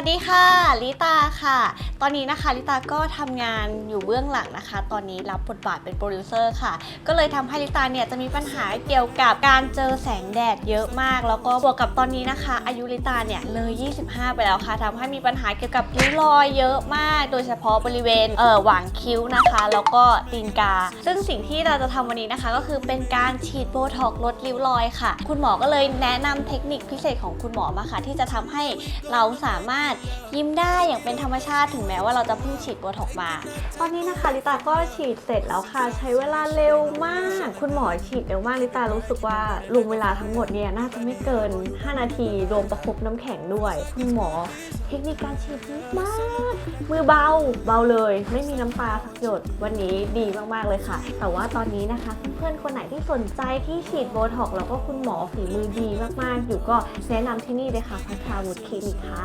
วัสดีค่ะลิตาค่ะ ตอนนี้นะคะลิตาก็ทำงานอยู่เบื้องหลังนะคะ ตอนนี้รับบทบาทเป็นโปรดิวเซอร์ค่ะ ก็เลยทำให้ลิตาเนี่ยจะมีปัญหาเกี่ยวกับการเจอแสงแดดเยอะมาก แล้วก็บวกกับตอนนี้นะคะ อายุลิตาเนี่ยเลย 25 ไปแล้วค่ะทำให้มีปัญหาเกี่ยวกับริ้วรอยเยอะมาก โดยเฉพาะบริเวณเอ่อหว่างคิ้วนะคะ แล้วก็ตีนกา ซึ่งสิ่งที่เราจะทำวันนี้นะคะ ก็คือเป็นการฉีดโบท็อกลดริ้วรอยค่ะ คุณหมอก็เลยแนะนำเทคนิคพิเศษของคุณหมอมาค่ะ ที่จะทำให้เราสามารถยิ้มได้อย่างเป็นธรรมชาติถึงแม้ว่าเราจะเพิ่งฉีดโบท็อกมาตอนนี้นะคะลิตาก็ฉีดเสร็จแล้วค่ะ ใช้เวลาเร็วมาก คุณหมอฉีดเร็วมากลิตารู้สึกว่ารวมเวลาทั้งหมดเนี่ยน่าจะไม่เกิน 5 นาทีรวมประคบน้ำแข็งด้วย คุณหมอเทคนิคการฉีดดีมาก มือเบาเบาเลย ไม่มีน้ำตาสักหยดวันนี้ดีมากๆเลยค่ะ แต่ว่าตอนนี้นะคะ เพื่อนๆคนไหนที่สนใจที่ฉีดโบท็อกแล้วก็คุณหมอฝีมือดีมากๆ อยู่ก็แนะนำที่นี่เลยค่ะพัทราวุฒิคลินิกค่ะ